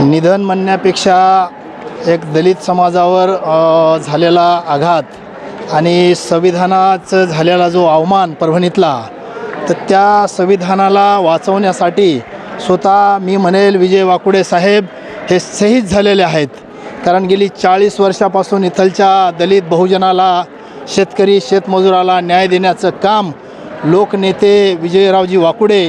निधन म्हणण्यापेक्षा एक दलित समाजावर झालेला आघात आणि संविधानाचं झालेला जो अवमान परभणीतला तर त्या संविधानाला वाचवण्यासाठी स्वतः मी म्हणेल विजय वाकुडे साहेब हे शहीद झालेले आहेत. कारण गेली चाळीस वर्षापासून इथलच्या दलित बहुजनाला शेतकरी शेतमजुराला न्याय देण्याचं काम लोकनेते विजयरावजी वाकुडे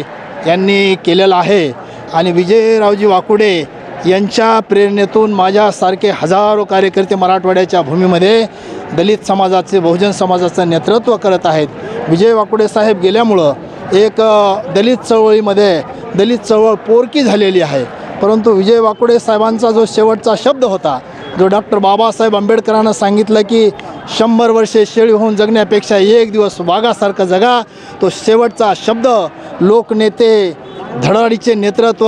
यांनी केलेलं आहे. आणि विजयरावजी वाकुडे यांच्या प्रेरणेतून माझ्यासारखे हजारो कार्यकर्ते मराठवाड्याच्या भूमीमध्ये दलित समाजाचे बहुजन समाजाचं नेतृत्व करत आहेत. विजय वाकुडे साहेब गेल्यामुळं एक दलित चळवळीमध्ये दलित चळवळ पोरकी झालेली आहे. परंतु विजय वाकुडे साहेबांचा जो शेवटचा शब्द होता जो डॉक्टर बाबासाहेब आंबेडकरांना सांगितलं की शंभर वर्षे शेळी होऊन जगण्यापेक्षा एक दिवस वाघासारखं जगा तो शेवटचा शब्द लोकनेते धडाडीचे नेतृत्व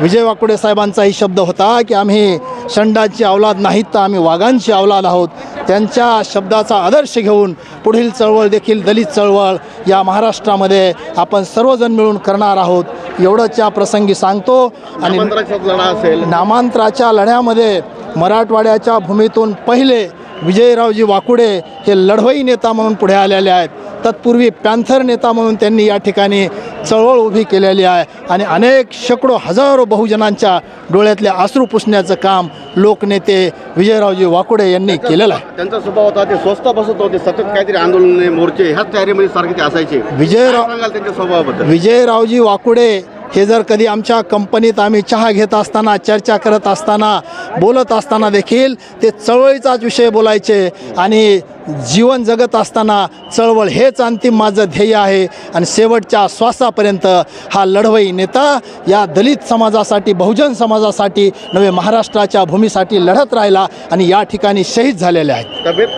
विजय वाकुडे साहेबांचाही शब्द होता की आम्ही शंडाची अवलाद नाहीत तर आम्ही वाघांची अवलाद आहोत. त्यांच्या शब्दाचा आदर्श घेऊन पुढील चळवळ देखील दलित चळवळ या महाराष्ट्रामध्ये आपण सर्वजण मिळून करणार आहोत. एवढंच या प्रसंगी सांगतो आणि नामांतराचा लढा असेल. नामांतराच्या लढ्यामध्ये मराठवाड्याच्या भूमीतून पहिले विजयरावजी वाकुडे हे लढवई नेता म्हणून पुढे आलेले आहेत. तत्पूर्वी पॅन्थर नेता म्हणून त्यांनी या ठिकाणी चळवळ उभी केलेली आहे आणि अनेक शेकडो हजारो बहुजनांच्या डोळ्यातले अश्रू पुसण्याचं काम लोकनेते विजयरावजी वाकुडे यांनी केलेलं आहे. त्यांचा स्वभाव होता ते स्वस्त बसत होते सतत काहीतरी आंदोलने मोर्चे ह्याच तयारीमध्ये सारखे ते असायचे. विजयराव त्यांच्या स्वभावाबद्दल? विजयरावजी वाकुडे हे जर कधी आमच्या कंपनीत आम्ही चहा घेत असताना चर्चा करत असताना बोलत असताना देखील ते चळवळीचाच विषय बोलायचे आणि जीवन जगत असताना चळवळ हेच अंतिम माझं ध्येय आहे आणि शेवटच्या श्वासापर्यंत हा लढवई नेता या दलित समाजासाठी बहुजन समाजासाठी नवे महाराष्ट्राच्या भूमीसाठी लढत राहिला आणि या ठिकाणी शहीद झालेले आहेत. तब्येत?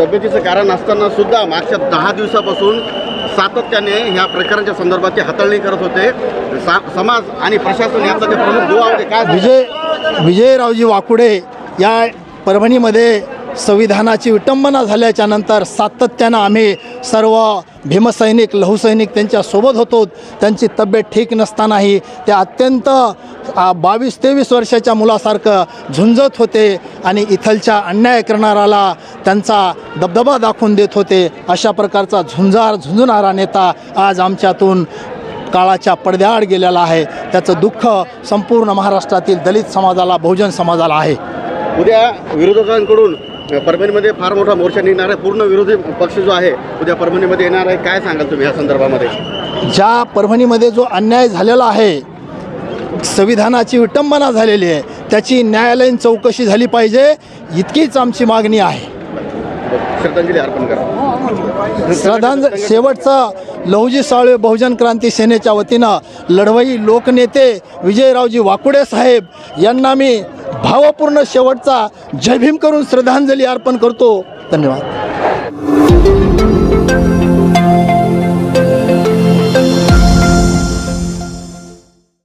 तब्येतीचं कारण असताना सुद्धा मागच्या दहा दिवसापासून सातत्याने ह्या प्रकारांच्या संदर्भात हाताळणी करत होते. सा- समाज आणि प्रशासन यांचा ते प्रमुख दुवा होते काय विजय विजयरावजी वाकुडे या परभणीमध्ये संविधानाची विटंबना झाल्याच्यानंतर सातत्यानं आम्ही सर्व भीमसैनिक लहुसैनिक त्यांच्यासोबत होतो. त्यांची तब्येत ठीक नसतानाही ते अत्यंत बावीस तेवीस वर्षाच्या मुलासारखं झुंजत होते आणि इथलच्या अन्याय करणाराला त्यांचा दबदबा दाखवून देत होते. अशा प्रकारचा झुंजार झुंजणारा नेता आज आमच्यातून काळाच्या पडद्याआड गेलेला आहे. त्याचं दुःख संपूर्ण महाराष्ट्रातील दलित समाजाला बहुजन समाजाला आहे. उद्या विरोधकांकडून परभणीमध्ये फार मोठा मोर्चा निघणार आहे. पूर्ण विरोधी पक्ष जो आहे उद्या परभणीमध्ये येणार आहे. काय सांगाल तुम्ही या संदर्भामध्ये? ज्या परभणीमध्ये जो अन्याय झालेला आहे संविधानाची विटंबना झालेली आहे त्याची न्यायालयीन चौकशी झाली पाहिजे इतकीच आमची मागणी आहे. श्रद्धांजली अर्पण करा. श्रद्धांज शेवटचा लहुजी साळवे बहुजन क्रांती सेनेच्या वतीनं लढवई लोकनेते विजयरावजी वाकुडे साहेब यांना मी भावपूर्ण शेवटचा जयभीम करून श्रद्धांजली अर्पण करतो. धन्यवाद.